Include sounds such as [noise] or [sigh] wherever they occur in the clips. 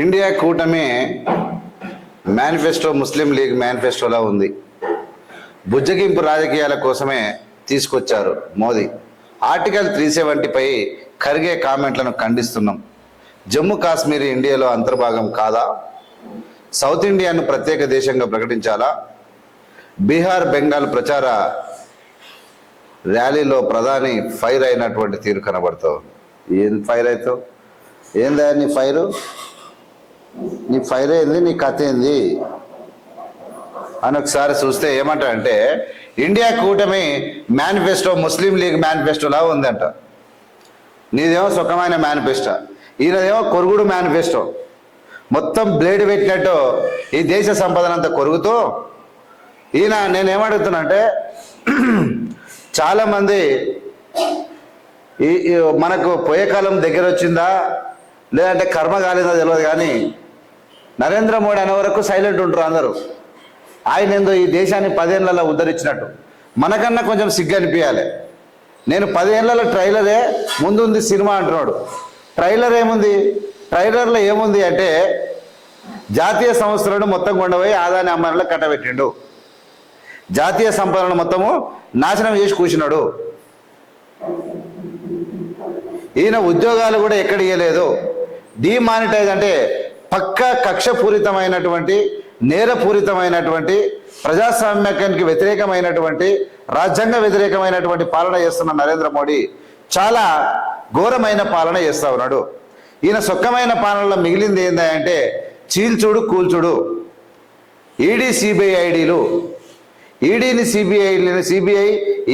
India కూటమి manifesto ముస్లిం league మేనిఫెస్టోలా ఉంది. బుజ్జగింపు రాజకీయాల కోసమే తీసుకొచ్చారు మోదీ. ఆర్టికల్ త్రీ సెవెంటీపై కరిగే కామెంట్లను ఖండిస్తున్నాం. జమ్మూ కాశ్మీర్ ఇండియాలో అంతర్భాగం కాదా? సౌత్ ఇండియాను ప్రత్యేక దేశంగా ప్రకటించాలా? బీహార్ బెంగాల్ ప్రచార ర్యాలీలో ప్రధాని ఫైర్ అయినటువంటి తీరు కనబడుతుంది. ఏం ఫైర్ అవుతావు ఏందా నీ ఫైరు? నీ ఫైర్ ఏంది నీ కథ ఏంది? అని ఒకసారి చూస్తే ఏమంటారంటే ఇండియా కూటమి మేనిఫెస్టో ముస్లిం లీగ్ మేనిఫెస్టోలా ఉందంట. నీదేమో సుఖమైన మేనిఫెస్టో. ఈయనదేమో కొరుగుడు మేనిఫెస్టో. మొత్తం బ్లేడ్ పెట్టినట్టు ఈ దేశ సంపదనంతా కొరుగుతూ ఈయన నేనేమడుగుతున్నా అంటే [clears throat] చాలామంది ఈ ఈ మనకు పోయే కాలం దగ్గర వచ్చిందా? లేదంటే కర్మ కాలేదా? తెలియదు కానీ నరేంద్ర మోడీ అనే వరకు సైలెంట్ ఉంటారు అందరూ. ఆయన ఏందో ఈ దేశాన్ని పదేళ్ళలో ఉద్ధరించినట్టు. మనకన్నా కొంచెం సిగ్గు అనిపించాలి నేను పదేళ్ళలో ట్రైలరే ముందుంది సినిమా అంటున్నాడు. ట్రైలర్ ఏముంది? ట్రైలర్లో ఏముంది అంటే జాతీయ సంస్థలను మొత్తం కొండపోయి ఆదాని అమ్మాయిలో కట్టబెట్టిండు. జాతీయ సంపదలను మొత్తము నాశనం చేసి కూర్చున్నాడు ఈయన ఉద్యోగాలు కూడా ఎక్కడ ఇవ్వలేదు డిమానిటైజ్ అంటే పక్కా కక్షపూరితమైనటువంటి నేరపూరితమైనటువంటి ప్రజాస్వామ్యానికి వ్యతిరేకమైనటువంటి రాజ్యాంగ వ్యతిరేకమైనటువంటి పాలన చేస్తున్న నరేంద్ర మోడీ చాలా ఘోరమైన పాలన చేస్తా ఉన్నాడు. ఈయన సొక్కమైన పాలనలో మిగిలింది ఏంటంటే చీల్చుడు కూల్చుడు. ఈడీ సిబిఐ ఐడీలు. ఈడీని CBI CBI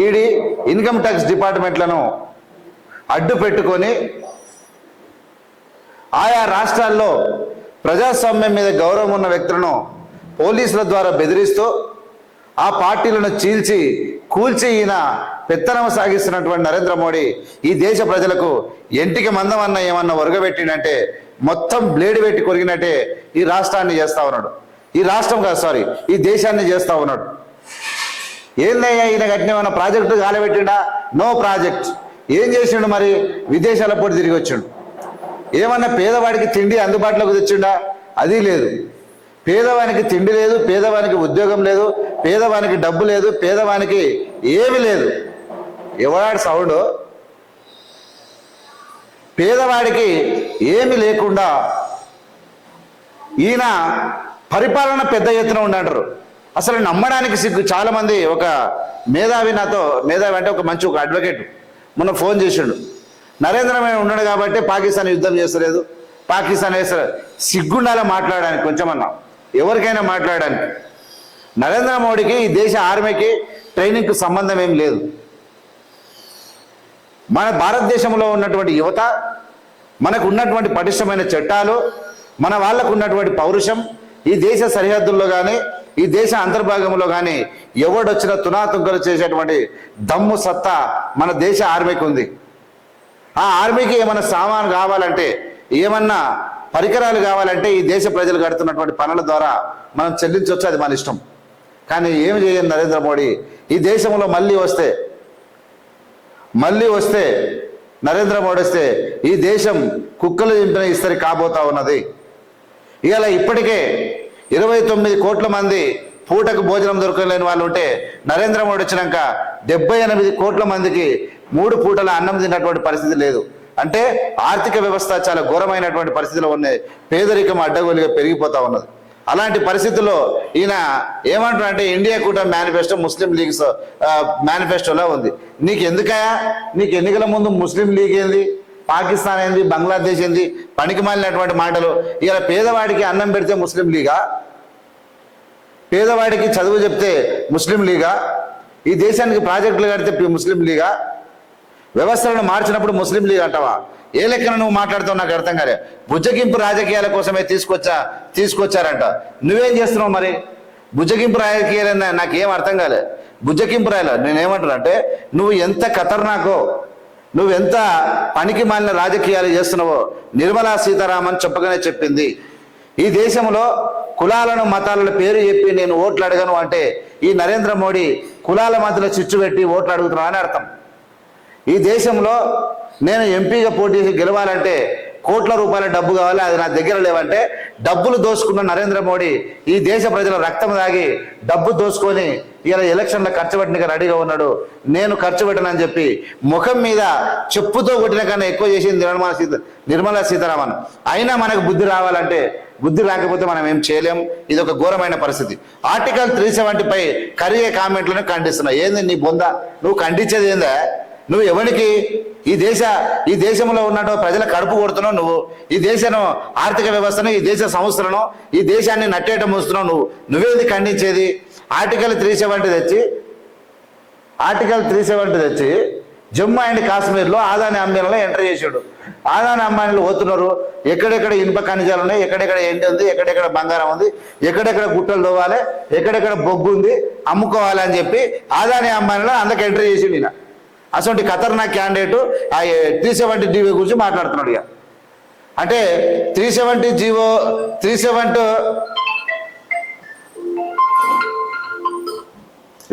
ED income tax డిపార్ట్మెంట్లను అడ్డు పెట్టుకొని ఆయా రాష్ట్రాల్లో ప్రజాస్వామ్యం మీద గౌరవం ఉన్న వ్యక్తులను పోలీసుల ద్వారా బెదిరిస్తూ ఆ పార్టీలను చీల్చి కూల్చి ఈయన పెత్తనం సాగిస్తున్నటువంటి నరేంద్ర మోడీ ఈ దేశ ప్రజలకు ఎంటికి మందమన్న ఏమన్నా ఒరగబెట్టిండంటే మొత్తం బ్లేడ్ పెట్టి కొరిగినట్టే ఈ రాష్ట్రాన్ని చేస్తా ఉన్నాడు. ఈ రాష్ట్రం కాదు సారీ ఈ దేశాన్ని చేస్తా ఉన్నాడు. ఏందయ్యా ఈయన కట్టిన ప్రాజెక్టు గాలబెట్టిండా నో ప్రాజెక్ట్. ఏం చేసిండు మరి? విదేశాల పోటీ తిరిగి వచ్చిండు. ఏమన్నా పేదవాడికి తిండి అందుబాటులోకి తెచ్చిండా? అది లేదు. పేదవానికి తిండి లేదు పేదవానికి ఉద్యోగం లేదు పేదవానికి డబ్బు లేదు పేదవానికి ఏమి లేదు. ఎవడాడు సౌండ్? పేదవాడికి ఏమి లేకుండా ఈయన పరిపాలన పెద్ద ఎత్తున ఉండంటారు. అసలు నమ్మడానికి సిగ్గు. చాలామంది ఒక మేధావి నాతో మేధావి అంటే ఒక మంచి ఒక అడ్వకేట్. మొన్న ఫోన్ చేసిండు. నరేంద్ర మోడీ ఉన్నాడు కాబట్టి పాకిస్తాన్ యుద్ధం చేస్తలేదు. పాకిస్తాన్ వేస్తారు సిగ్గుండాల మాట్లాడడానికి కొంచెమన్నా ఎవరికైనా మాట్లాడడానికి. నరేంద్ర మోడీకి ఈ దేశ ఆర్మీకి ట్రైనింగ్కి సంబంధం ఏం లేదు. మన భారతదేశంలో ఉన్నటువంటి యువత మనకు ఉన్నటువంటి పటిష్టమైన చట్టాలు మన వాళ్ళకు ఉన్నటువంటి పౌరుషం ఈ దేశ సరిహద్దుల్లో కానీ ఈ దేశ అంతర్భాగంలో కానీ ఎవడొచ్చినా తునాతుంకలు చేసేటువంటి దమ్ము సత్తా మన దేశ ఆర్మీకి ఉంది ఆ ఆర్మీకి ఏమైనా సామాన్ కావాలంటే ఏమన్నా పరికరాలు కావాలంటే ఈ దేశ ప్రజలు కడుతున్నటువంటి పనుల ద్వారా మనం చెల్లించవచ్చు అది మన ఇష్టం. కానీ ఏమి చేయండి నరేంద్ర మోడీ? ఈ దేశంలో మళ్ళీ వస్తే మళ్ళీ వస్తే నరేంద్ర మోడీ వస్తే ఈ దేశం కుక్కలు చింపిన ఇస్తరి కాబోతా ఉన్నది. ఇవాళ ఇప్పటికే ఇరవై తొమ్మిది కోట్ల మంది పూటకు భోజనం దొరకలేని వాళ్ళు ఉంటే నరేంద్ర మోడీ వచ్చినాక డెబ్బై ఎనిమిది కోట్ల మందికి మూడు పూటల అన్నం తిన్నటువంటి పరిస్థితి లేదు. అంటే ఆర్థిక వ్యవస్థ చాలా ఘోరమైనటువంటి పరిస్థితిలో ఉన్నాయి పేదరికం అడ్డగోలుగా పెరిగిపోతా ఉన్నది. అలాంటి పరిస్థితుల్లో ఈయన ఏమంటారు అంటే ఇండియా కూటమి మేనిఫెస్టో ముస్లిం లీగ్స్ మేనిఫెస్టోలా ఉంది. నీకు ఎందుకయా నీకు ఎన్నికల ముందు ముస్లిం లీగ్ ఏంది? పాకిస్తాన్ ఏంది? బంగ్లాదేశ్ ఏంది? పనికి మాలినటువంటి మాటలు. ఇలా పేదవాడికి అన్నం పెడితే ముస్లిం లీగా? పేదవాడికి చదువు చెప్తే ముస్లిం లీగా? ఈ దేశానికి ప్రాజెక్టులు కడితే ముస్లిం లీగా? వ్యవస్థలను మార్చినప్పుడు ముస్లిం లీగ్ అంటావా? ఏ లెక్కన నువ్వు మాట్లాడుతావు నాకు అర్థం కాలే. బుజ్జగింపు రాజకీయాల కోసమే తీసుకొచ్చా తీసుకొచ్చారంట. నువ్వేం చేస్తున్నావు మరి? బుజ్జగింపు రాజకీయాలు నాకేం అర్థం కాలే. బుజ్జగింపు రాయాల? నేనేమంటున్నా అంటే నువ్వు ఎంత ఖతర్నాకో నువ్వు ఎంత పనికి మాలిన రాజకీయాలు చేస్తున్నావో నిర్మలా సీతారామన్ చెప్పగానే చెప్పింది. ఈ దేశంలో కులాలను మతాలను పేరు చెప్పి నేను ఓట్లు అడగను అంటే ఈ నరేంద్ర మోడీ కులాల మధ్యలో చిచ్చు పెట్టి ఓట్లు అడుగుతున్నా అని అర్థం. ఈ దేశంలో నేను ఎంపీగా పోటీ చేసి గెలవాలంటే కోట్ల రూపాయల డబ్బు కావాలి అది నా దగ్గర లేవంటే డబ్బులు దోసుకున్న నరేంద్ర మోడీ ఈ దేశ ప్రజల రక్తం దాగి డబ్బు దోసుకొని ఇలా ఎలక్షన్ల ఖర్చు పెట్టడానికి రెడీగా ఉన్నాడు. నేను ఖర్చు పెట్టనని చెప్పి ముఖం మీద చెప్పుతో కొట్టిన కన్నా ఎక్కువ చేసింది నిర్మలా సీత నిర్మలా సీతారామన్. అయినా మనకు బుద్ధి రావాలంటే బుద్ధి రాకపోతే మనం ఏం చేయలేం. ఇది ఒక ఘోరమైన పరిస్థితి. ఆర్టికల్ త్రీ సెవెంటీపై కరిగే కామెంట్లను ఖండిస్తున్నా. ఏంది నీ బొంద? నువ్వు ఖండించేది ఏందా? నువ్వు ఎవరికి ఈ దేశ ఈ దేశంలో ఉన్నట్టు ప్రజల కడుపు కొడుతున్నావు నువ్వు? ఈ దేశం ఆర్థిక వ్యవస్థను ఈ దేశ సంస్థలను ఈ దేశాన్ని నట్టేట మోస్తున్నావు నువ్వు? నువ్వేది ఖండించేది? ఆర్టికల్ త్రీ సెవెంటీ తెచ్చి ఆర్టికల్ త్రీ సెవెంటీ తెచ్చి జమ్మూ అండ్ కాశ్మీర్లో ఆదాని అంబానీలో ఎంటర్ చేసాడు. ఆదాని అంబానీలు పోతున్నారు. ఎక్కడెక్కడ ఇనుప ఖనిజాలు ఉన్నాయి ఎక్కడెక్కడ ఎండి ఉంది ఎక్కడెక్కడ బంగారం ఉంది ఎక్కడెక్కడ గుట్టలు తోవాలి ఎక్కడెక్కడ బొగ్గు ఉంది అమ్ముకోవాలి అని చెప్పి ఆదాని అంబానీలో అందరికి ఎంటర్ చేసిండు ఈయన. అటువంటి ఖతర్నాక్ క్యాండిడేట్ ఆ త్రీ సెవెంటీ డివో గురించి మాట్లాడుతున్నాడు ఇక. అంటే three seventy GO three seventy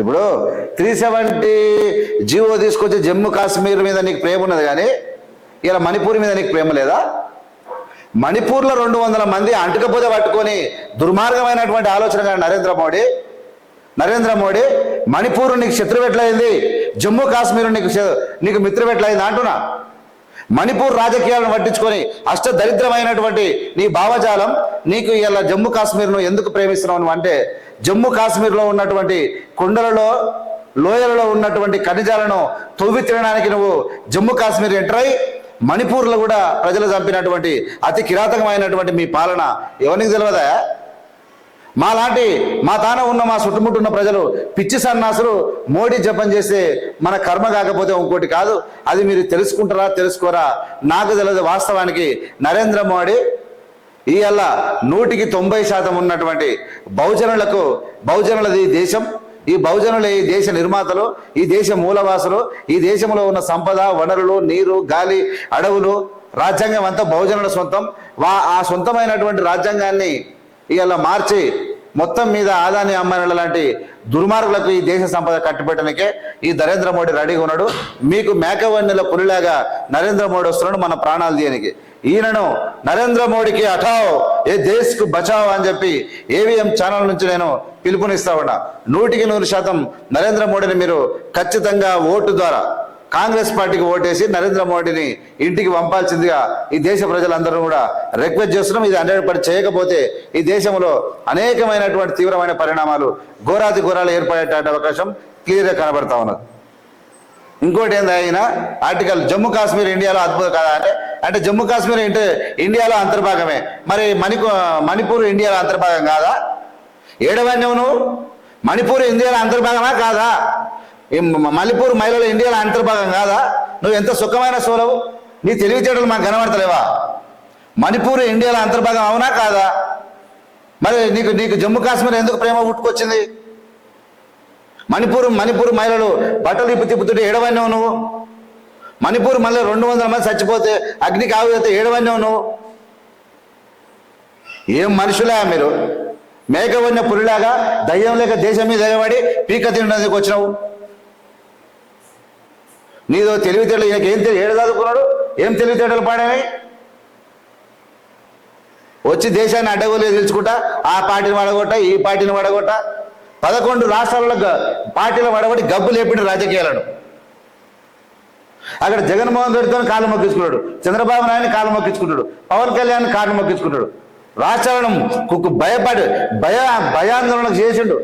ఇప్పుడు త్రీ సెవెంటీ జీవో తీసుకొచ్చి జమ్మూ కాశ్మీర్ మీద నీకు ప్రేమ ఉన్నది కానీ ఇలా మణిపూర్ మీద నీకు ప్రేమ లేదా? మణిపూర్లో రెండు వందల మంది అంటుకపోతే పట్టుకొని దుర్మార్గమైనటువంటి ఆలోచన కానీ నరేంద్ర మోడీ. నరేంద్ర మోడీ మణిపూర్ నీకు శత్రువు ఎట్లయింది? జమ్మూ కాశ్మీర్ నీకు నీకు మిత్రమెట్లయింది అంటున్నా. మణిపూర్ రాజకీయాలను పట్టించుకొని అష్ట దరిద్రమైనటువంటి నీ భావజాలం నీకు ఇలా జమ్మూ కాశ్మీర్ను ఎందుకు ప్రేమిస్తున్నావు అంటే జమ్మూ కాశ్మీర్లో ఉన్నటువంటి కొండలలో లోయలలో ఉన్నటువంటి ఖనిజాలను తవ్వి తినడానికి నువ్వు జమ్మూ కాశ్మీర్ ఎంటర్ అయి మణిపూర్లో కూడా ప్రజలు చంపినటువంటి అతి కిరాతకమైనటువంటి మీ పాలన ఎవరికి తెలియదా మాలాంటి మా తాన ఉన్న మా చుట్టుముట్టున్న ప్రజలు పిచ్చి సన్నాసులు మోడీ జపం చేస్తే మన కర్మ కాకపోతే ఇంకోటి కాదు. అది మీరు తెలుసుకుంటారా తెలుసుకోరా? నాకు తెలియదు వాస్తవానికి నరేంద్ర మోడీ ఇవాళ నూటికి తొంభై శాతం ఉన్నటువంటి బహుజనులకు బహుజనులది ఈ దేశం. ఈ బహుజనుల ఈ దేశ నిర్మాతలు ఈ దేశ మూలవాసులు ఈ దేశంలో ఉన్న సంపద వనరులు నీరు గాలి అడవులు రాజ్యాంగం అంతా బహుజనుల సొంతం. వా ఆ సొంతమైనటువంటి రాజ్యాంగాన్ని ఇలా మార్చి మొత్తం మీద ఆదాని అమ్మాయిల లాంటి దుర్మార్గులకు ఈ దేశ సంపద కట్టుబెట్టడానికే ఈ నరేంద్ర మోడీ రెడీగా ఉన్నాడు. మీకు మేకవన్నెల పులిలాగా నరేంద్ర మోడీ వస్తున్నాడు మన ప్రాణాలు తీయనికి ఈయనను నరేంద్ర మోడీకి అఠావ్ ఏ దేశ్కు బచావ్ అని చెప్పి ఏవిఎం ఛానల్ నుంచి నేను పిలుపునిస్తా ఉన్నా. నూటికి నూరు శాతం నరేంద్ర మోడీని మీరు ఖచ్చితంగా ఓటు ద్వారా కాంగ్రెస్ పార్టీకి ఓటేసి నరేంద్ర మోడీని ఇంటికి పంపాల్సిందిగా ఈ దేశ ప్రజలందరూ కూడా రిక్వెస్ట్ చేస్తున్నాం. ఇది హండ్రెడ్ పర్సెంట్ చేయకపోతే ఈ దేశంలో అనేకమైనటువంటి తీవ్రమైన పరిణామాలు ఘోరాతి ఘోరాలు ఏర్పడేటువంటి అవకాశం క్లియర్గా కనబడతా ఉన్నది. ఇంకోటి ఏంది ఆయన? ఆర్టికల్ జమ్మూ కాశ్మీర్ ఇండియాలో అద్భుతం కదా అంటే అంటే జమ్మూ కాశ్మీర్ అంటే ఇండియాలో అంతర్భాగమే. మరి మణిపూ మణిపూర్ ఇండియాలో అంతర్భాగం కాదా? ఏడవన్యం నువ్వు? మణిపూర్ ఇండియాలో అంతర్భాగమా కాదా? మల్లిపూర్ మణిపూర్ మహిళలు ఇండియాలో అంతర్భాగం కాదా? నువ్వు ఎంత సుఖమైన సోలవు నీ తెలివితేటలు మాకు కనబడతలేవా? మణిపూర్ ఇండియాలో అంతర్భాగం అవునా కాదా? మరి నీకు నీకు జమ్మూ కాశ్మీర్ ఎందుకు ప్రేమ పుట్టుకొచ్చింది? మణిపూర్ మణిపూర్ మహిళలు బట్టలు తిప్పి తిప్పుతుంటే ఏడవన్నావు నువ్వు? మణిపూర్ మళ్ళీ రెండు వందల మంది చచ్చిపోతే అగ్నికి అయితే ఏడవన్నావు నువ్వు? ఏం మనుషులే మీరు? మేకవన్న పులిలాగా దయ్యం లేక దేశం మీద ఎగబడి పీక తినడానికి వచ్చినావు? నీదో తెలివితేటలు ఈయనకి ఏం తెలివి ఏడు చదువుకున్నాడు? ఏం తెలివితేటలు పాడాయి? వచ్చి దేశాన్ని అడ్డగోలు తెలుసుకుంటా ఆ పార్టీని వడగొట్ట ఈ పార్టీని వడగొట్ట. పదకొండు రాష్ట్రాలలో పార్టీలు వడగొట్టి గబ్బు లేపిన రాజకీయాలను. అక్కడ జగన్మోహన్ రెడ్డితో కాలు మొక్కించుకున్నాడు. చంద్రబాబు నాయుడు కాలు మొక్కించుకుంటాడు పవన్ కళ్యాణ్ కాలు మొక్కించుకుంటాడు రాష్ట్రాలను కుక్కు భయపడి భయ భయాందోళనకు చేసిండు.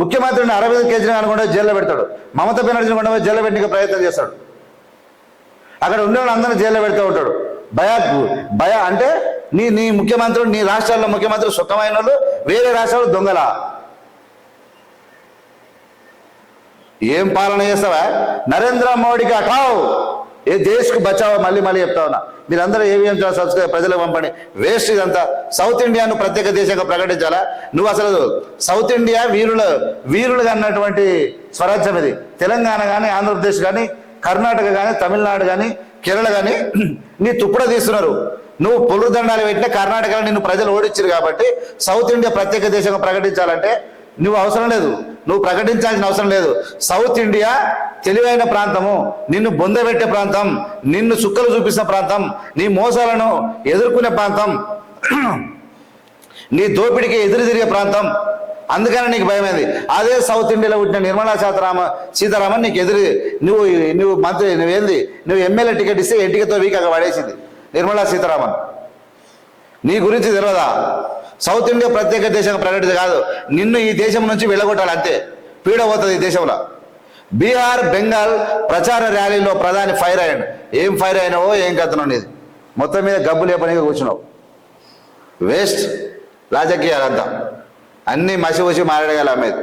ముఖ్యమంత్రిని అరవింద్ కేజ్రీవాల్ కూడా జైల్లో పెడతాడు. మమతా బెనర్జీని కూడా జైల్లో పెట్టిన ప్రయత్నం చేస్తాడు. అక్కడ ఉండే వాళ్ళందరినీ జైల్లో పెడుతూ ఉంటాడు. భయా భయ అంటే నీ నీ ముఖ్యమంత్రులు నీ రాష్ట్రాల్లో ముఖ్యమంత్రులు సుఖమైన వాళ్ళు వేరే రాష్ట్రాలు దొంగల. ఏం పాలన చేస్తావా? నరేంద్ర మోడీకి అటావు! ఏ దేశ్కు బచావో మళ్ళీ మళ్ళీ చెప్తా ఉన్నా. మీరందరూ ఏవిఎం సబ్స్క్రైబ్ ప్రజలకు పంపండి. వేస్ట్ ఇదంతా. సౌత్ ఇండియాను ప్రత్యేక దేశంగా ప్రకటించాలా? నువ్వు అసలు సౌత్ ఇండియా వీరుల వీరులుగా అన్నటువంటి స్వరాజ్యం ఇది. తెలంగాణ కానీ ఆంధ్రప్రదేశ్ కానీ కర్ణాటక కానీ తమిళనాడు కానీ కేరళ కానీ [clears throat] నీ తుప్పుడ తీస్తున్నారు. నువ్వు పొలుదండాలు పెట్టిన కర్ణాటకలో నిన్ను ప్రజలు ఓడించారు కాబట్టి సౌత్ ఇండియా ప్రత్యేక దేశంగా ప్రకటించాలంటే నువ్వు అవసరం లేదు. నువ్వు ప్రకటించాల్సిన అవసరం లేదు. సౌత్ ఇండియా తెలివైన ప్రాంతము. నిన్ను బొందబెట్టే ప్రాంతం. నిన్ను సుక్కలు చూపిస్తున్న ప్రాంతం. నీ మోసాలను ఎదుర్కొనే ప్రాంతం. [clears throat] నీ దోపిడికి ఎదురు తిరిగే ప్రాంతం. అందుకని నీకు భయమైంది. అదే సౌత్ ఇండియాలో పుట్టిన నిర్మలా సీతారామ సీతారామన్ నీకు ఎదురు నువ్వు నువ్వు మంత్రి నువ్వేంది? నువ్వు ఎమ్మెల్యే టికెట్ ఇస్తే ఎన్టికతో వీక్ అక్కడ పడేసింది నిర్మలా సీతారామన్. నీ గురించి తెలియదా సౌత్ ఇండియా ప్రత్యేక దేశంగా ప్రకటిత కాదు. నిన్ను ఈ దేశం నుంచి వెళ్ళగొట్టాలి అంతే. పీడ పోతుంది ఈ దేశంలో. బీహార్ బెంగాల్ ప్రచార ర్యాలీలో ప్రధాని ఫైర్ అయ్యాడు. ఏం ఫైర్ అయినావో ఏం కథనం నీది. మొత్తం మీద గబ్బు లేపనిగా కూర్చున్నావు. వేస్ట్. రాజకీయాలంతా అన్ని మసి వచ్చి మాట్లాడగల అమ్మేది